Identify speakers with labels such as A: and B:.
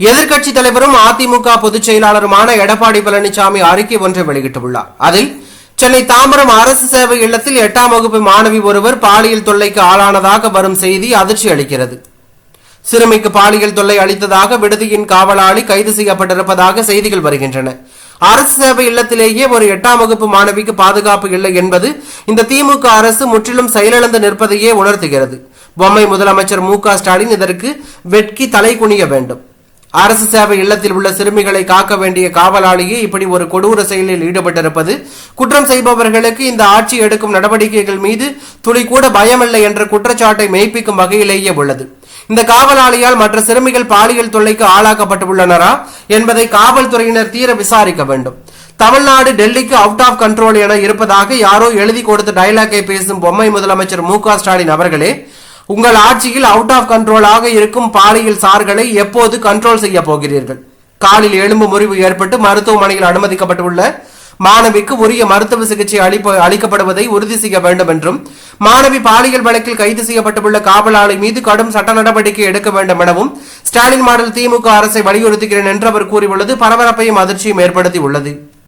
A: எதிர்க்கட்சி தலைவரும் அதிமுக பொதுச் செயலாளருமான எடப்பாடி பழனிசாமி அறிக்கை ஒன்றை வெளியிட்டுள்ளார். அதில் சென்னை தாம்பரம் அரசு சேவை இல்லத்தில் எட்டாம் வகுப்பு மாணவி ஒருவர் பாலியல் தொல்லைக்கு ஆளானதாக வரும் செய்தி அதிர்ச்சி அளிக்கிறது. சிறுமிக்கு பாலியல் தொல்லை அளித்ததாக விடுதியின் காவலாளி கைது செய்யப்பட்டிருப்பதாக செய்திகள் வருகின்றன. அரசு சேவை இல்லத்திலேயே ஒரு எட்டாம் வகுப்பு மாணவிக்கு பாதுகாப்பு இல்லை என்பது இந்த திமுக அரசு முற்றிலும் செயலிழந்து நிற்பதையே உணர்த்துகிறது. பொம்மை முதலமைச்சர் மு க ஸ்டாலின் இதற்கு வெட்கி தலை குனிய வேண்டும். அரசு சேவை இல்லத்தில் உள்ள சிறுமிகளை காக்க வேண்டிய காவலாளியே இப்படி ஒரு கொடூர செயலில் ஈடுபட்டிருப்பது. குற்றம் செய்பவர்களுக்கு இந்த ஆட்சி எடுக்கும் நடவடிக்கைகள் மீது துளி கூட பயமில்லை என்ற குற்றச்சாட்டை மெய்ப்பிக்கும் வகையிலேயே உள்ளது. இந்த காவலாளியால் மற்ற சிறுமிகள் பாலியல் தொல்லைக்கு ஆளாக்கப்பட்டுள்ளனரா என்பதை காவல்துறையினர் தீர விசாரிக்க வேண்டும். தமிழ்நாடு டெல்லிக்கு அவுட் ஆஃப் கண்ட்ரோல் என இருப்பதாக யாரோ எழுதி கொடுத்த டயலாக்கை பேசும் பொம்மை முதலமைச்சர் மு ஸ்டாலின் அவர்களே உங்கள் ஆட்சியில் அவுட் ஆஃப் கண்ட்ரோலாக இருக்கும் பாலியல் சார்களை எப்போது கண்ட்ரோல் செய்ய போகிறீர்கள்? காலில் எலும்பு முறிவு ஏற்பட்டு மருத்துவமனையில் அனுமதிக்கப்பட்டுள்ள மாணவிக்கு உரிய மருத்துவ சிகிச்சை அளிப்ப அளிக்கப்படுவதை உறுதி செய்ய வேண்டும் என்றும் மாணவி பாலியல் வழக்கில் கைது செய்யப்பட்டுள்ள காவலாளி மீது கடும் சட்ட நடவடிக்கை எடுக்க வேண்டும் எனவும் ஸ்டாலின் மாடல் திமுக அரசை வலியுறுத்துகிறேன் என்று அவர் கூறியுள்ளது. பரபரப்பையும் அதிர்ச்சியும் ஏற்படுத்தி உள்ளது